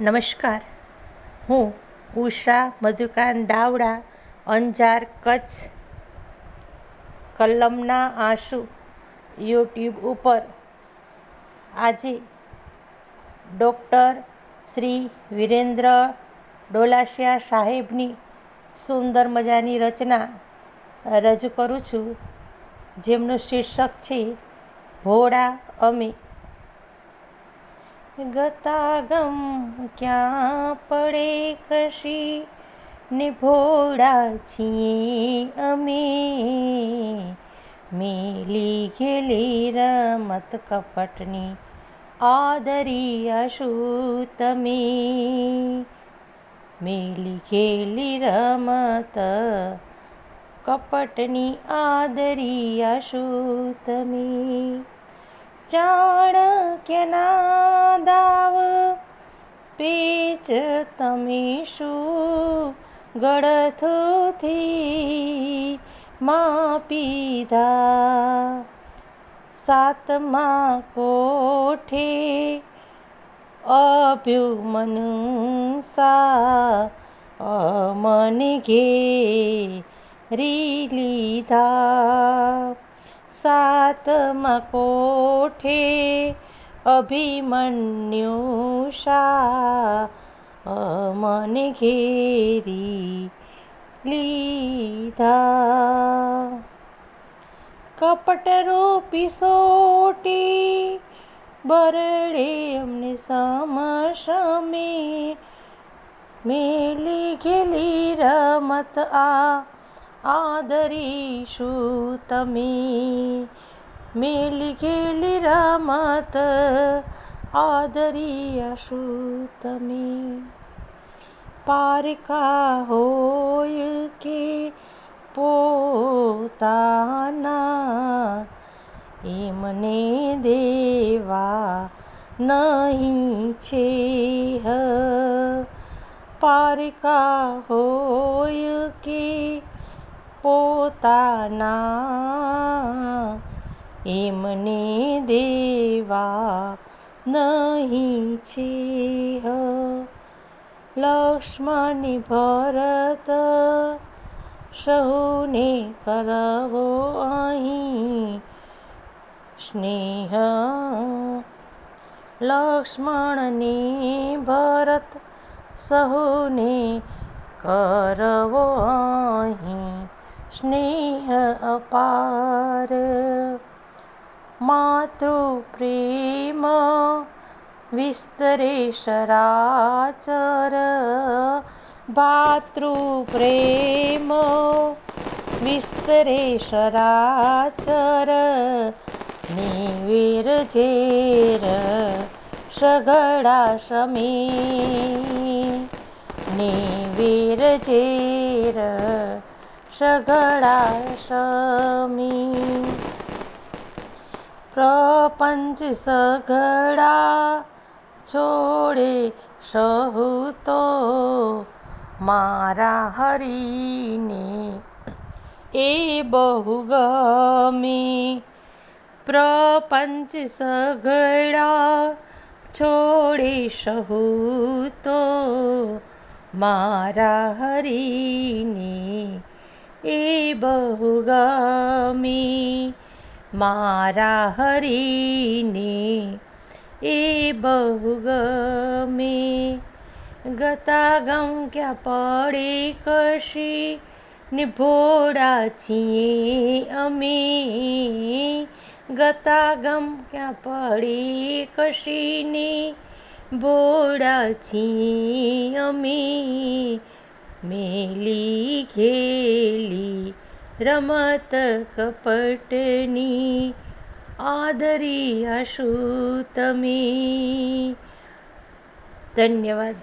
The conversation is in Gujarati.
નમસ્કાર. હું ઉષા મધુકાન દાવડા, અંજાર કચ્છ, કલમના આંસુ યુટ્યુબ ઉપર. આજે ડૉક્ટર શ્રી વિરેન્દ્ર ડોલાસિયા સાહેબની સુંદર મજાની રચના રજૂ કરું છું. જેમનું શીર્ષક છે, ભોળા અમે ગતાગમ ક્યાં પડે કશી ને ભોળા છીએ અમે. મેલી ગેલી રમત કપટની આદરી આશુ તમે. મેલી ગેલી રમત કપટની આદરી આશુ તમે. ચાણક્યના દાવ પેચ તમે શું ગળથુથી માપીધા સાતમા કોઠે અભ્યુમનુસા અમન ઘેરી સાતમા કોઠે અભિમન્યુષા મને ઘેરી લીધા કપટરૂપી સોટી બરડે અમને સમસમે મેલી ઘેલી રમત આ આદરીશું તમે. મેલી ગેલી રમત આદરીશું તમે. પારકા હોય કે પોતાના, એમને દેવા નહીં છે હ. પારકા હોય કે પોતાના. એમને દેવા નહીં છે લક્ષ્મણ ભરત સૌને કરવો અહીં. સ્નેહ લક્ષ્મણને ભરત સહુને કરવો અહીં. स्नेह अपार। मातृप्रेम विस्तरे शराचर भातृप्रेम विस्तरे शराचर निविरजेर जेर सगडाशमी निविरजेर સગડા સમી પ્રપંચ સઘળા છોડે સહુ તો મારા હરીને એ બહુ ગમે પ્રપંચ સઘળા છોડે સહુ તો મારા હરીને એ બહુ ગમે મારા હરીને, એ બહુ ગમે ગતાગમ ક્યાં પડે કશી ને ભોળા છીએ અમે. ગતા ગમ ક્યાં પડે કશીને ભોળા છીએ અમે. મેલી ઘેલી રમત કપટની આદરી આશુ તમે. ધન્યવાદ.